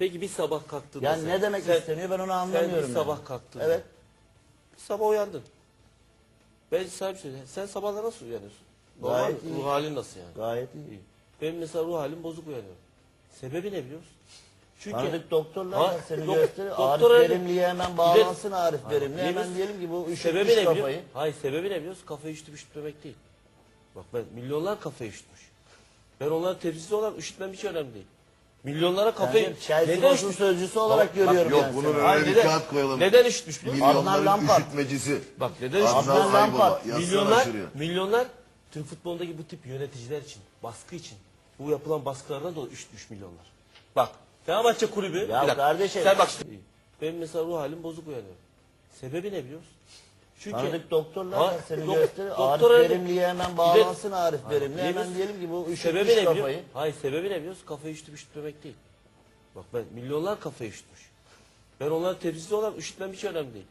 Peki bir sabah kalktın. Yani ne demek isteniyor ben onu anlamıyorum. Sen bir yani. sabah kalktın. Evet. Bir sabah uyandın. Ben sana bir şey. Sen sabahlar nasıl uyanıyorsun? Normal Gayet mi? iyi. ruh halin nasıl yani? Gayet iyi. İyi. Benim mesela ruh halim bozuk uyanıyorum. Sebebi ne biliyor musun? Çünkü Tanıdık doktorlar Ha, seni dok- gösterir. Arif Verimli'ye hemen bağlansın Arif Ha, Verimli. Hemen diyelim ki bu sebebi üşütmüş ne biliyor kafayı. musun? Hayır sebebi ne biliyorsun? Kafayı üşütüp üşütmemek değil. Bak ben milyonlar kafayı üşütmüş. Ben onların tepsisi olan üşütmem hiç önemli değil. Milyonlara kafayı... Chelsea basın sözcüsü olarak Bak, görüyorum Yok ben bunun seni. Hayır, önüne bir neden- kağıt koyalım. Neden biliyor musun? Adnan Milyonların Lampard. üşütmecisi. Bak neden üşütmüş? Adnan Adnan. Lampard. Yazsana Milyonlar, şuraya. milyonlar Türk futbolundaki bu tip yöneticiler için, baskı için, bu yapılan baskılardan dolayı üşütmüş milyonlar. Bak Fenerbahçe kulübü, Ya bir dakika, kardeşim- sen bak benim mesela ruh halim bozuk uyanıyor. Sebebi ne biliyor musun? Çünkü Tanıdık doktorlar Ha, seni dok- gösterir. doktora- Arif Verimli'ye hemen bağlansın Arif Verimli. Hemen diyelim ki bu sebebi üşütmüş ne biliyor kafayı. musun? Hayır sebebi ne biliyor musun? Kafayı üşütüp üşütmemek değil. Bak ben milyonlar kafayı üşütmüş. Ben onların tepsisi olan üşütmem hiç önemli değil.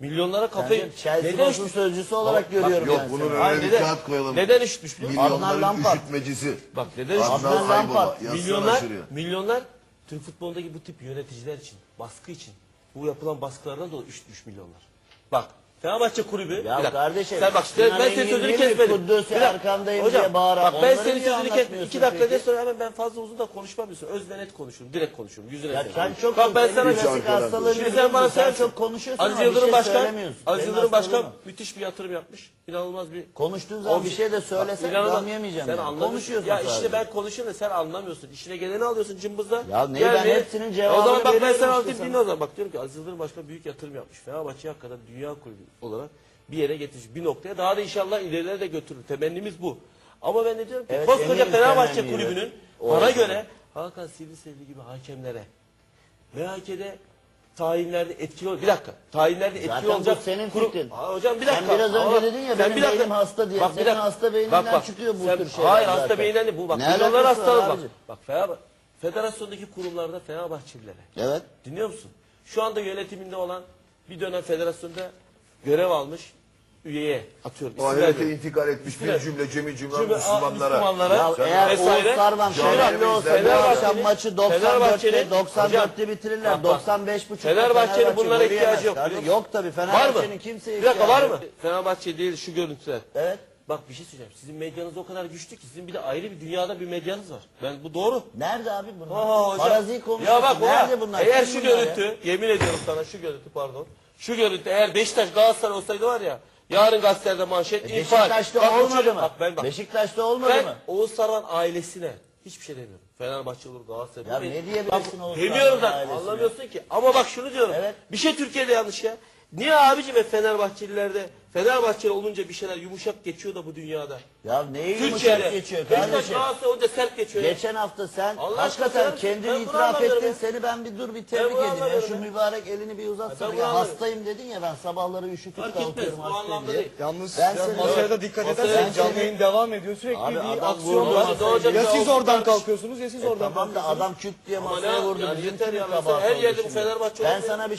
Milyonlara kafayı... Yani Chelsea Neden üşütmüş? sözcüsü olarak Bak, görüyorum Yok ben bunun seni. Hayır, neden- kağıt koyalım. Neden üşütmüş biliyor? Adnan Lampard. üşütmecisi. Bak neden üşütmüş? Adnan Lampard. Milyonlar, milyonlar Türk futbolundaki bu tip yöneticiler için, baskı için, bu yapılan baskılardan dolayı üşütmüş milyonlar. Bak Fenerbahçe kulübü... Ya bir dakika, kardeşim, sen bak Sinan ben senin Engin sözünü mi? kesmedim. Kudüs'ü Bir dakika, arkandayım diye bağıran. Bak ben Onları senin niye sözünü kes. anlatmıyorsun İki dakika peki? ne sonra hemen ben fazla uzun da konuşmam diyorsun. Öz ve net konuşurum. Direkt konuşurum. Yüzüne Ya sen çok Bak ben sana... Klasik arkadan hastalığını Şimdi sen bana sen çok konuşuyorsun Aziz ama bir Yıldırım şey Başkan, söylemiyorsun. Aziz Yıldırım Başkan müthiş bir yatırım yapmış. İnanılmaz bir Konuştuğun zaman bir şey de söylesen İnanılmaz. anlayamayacağım. Sen yani. anlamıyorsun. Konuşuyorsun Ya sadece. işte ben konuşuyorum da sen anlamıyorsun. İşine geleni alıyorsun cımbızla. Ya neyi ben hepsinin cevabını O zaman bak ben veriyorum sana işte anlatayım sana. dinle o zaman. Bak diyorum ki Aziz Yıldırım Başkan büyük yatırım yapmış. Fenerbahçe'yi hakikaten dünya kulübü olarak bir yere getirmiş. Bir noktaya daha da inşallah ilerilere de götürür. Temennimiz bu. Ama ben de diyorum ki Evet, koskoca eminim Fenerbahçe kulübünün bana olsun. göre Hakan Sivriselli gibi hakemlere MHK'de tayinlerde etkili ol. Bir dakika. Tayinlerde etkili Zaten bu olacak. senin kurum- fikrin. Aa, hocam bir Sen dakika. biraz önce Ama dedin ya, sen benim bir dakika- beynim hasta diye. Senin dakika. hasta beyninden çıkıyor bu tür şeyler Hayır zaten. hasta beyninden değil bu. Bak Ne milyonlar alakası var hastalık bak. abicim? Bak Fenerbahçe, federasyondaki kurumlarda Fenerbahçelilere. Evet. Dinliyor musun? Şu anda yönetiminde olan bir dönem federasyonda görev almış üyeye atıyorum. isim Ahirete intikal etmiş bir cümle cemi cümle Cümle- Müslümanlara. Müslümanlara. Ya eğer vesaire. Oğuz Sarvan Fenerbahçe- şerefli olsa bu Fenerbahçe'nin- akşam maçı 94'te Fenerbahçe'nin- 94'te Hocam, bitirirler. bak, bak. 95 buçuk. Fenerbahçe'nin bunlara ihtiyacı yok. Yok tabii Var mı? Fenerbahçe'nin kimseye Bir dakika var ihtiyacı mı? yok. Fenerbahçe değil şu görüntüler. Evet. Bak bir şey söyleyeceğim. Sizin medyanız o kadar güçlü ki sizin bir de ayrı bir dünyada bir medyanız var. Ben bu doğru. Nerede abi bunlar? Aa, hocam. Farazi konuşuyorsun. Ya bak Nerede Nerede bunlar? Eğer Kim şu bunlar ya? görüntü, yemin ediyorum sana şu görüntü pardon. Şu görüntü eğer Beşiktaş Galatasaray olsaydı var ya. Yarın gazetelerde manşet E, infaz. Beşiktaş'ta Bak olmadı mı? Bak ben bak. Beşiktaş'ta olmadı Ben mı? Oğuz Sarvan ailesine hiçbir şey demiyorum. Fenerbahçe olur Galatasaray. Ya ne diyebilirsin Oğuz Demiyorum Sarvan da ailesine? anlamıyorsun ki. Ama bak şunu diyorum. Evet. Bir şey Türkiye'de yanlış ya. Niye abicim ve Fenerbahçelilerde Fenerbahçeli olunca bir şeyler yumuşak geçiyor da bu dünyada. Ya neyi yumuşak Türkiye'de. geçiyor Beşiktaş kardeşim? Galatasaray olunca sert geçiyor. ya. Geçen hafta sen Allah hakikaten aşkına sen- kendini ben bunu itiraf anlamıyorum ettin. ya. Seni ben bir dur bir tebrik bunu edeyim. Ya anlamıyorum şu ya. mübarek elini bir uzatsana. Bunu Ya anlamıyorum. hastayım dedin ya ben sabahları üşütüp Fark etmez, kalkıyorum hastayım anlamda diye. değil. Yalnız Ben ya seni- masaya da dikkat Masaya- edersen Ben canlı yayın devam ediyor. Sürekli Abi bir adam aksiyon vurdu var. masaya. Ya siz oradan kalkıyorsunuz ya siz E oradan tamam da kalkıyorsunuz. adam küt diye Ama masaya vurdu. yani Bizim yeter tüm ya. kabahat Her oldu yerde bu şimdi. Fenerbahçe Ben olmuyor. sana bir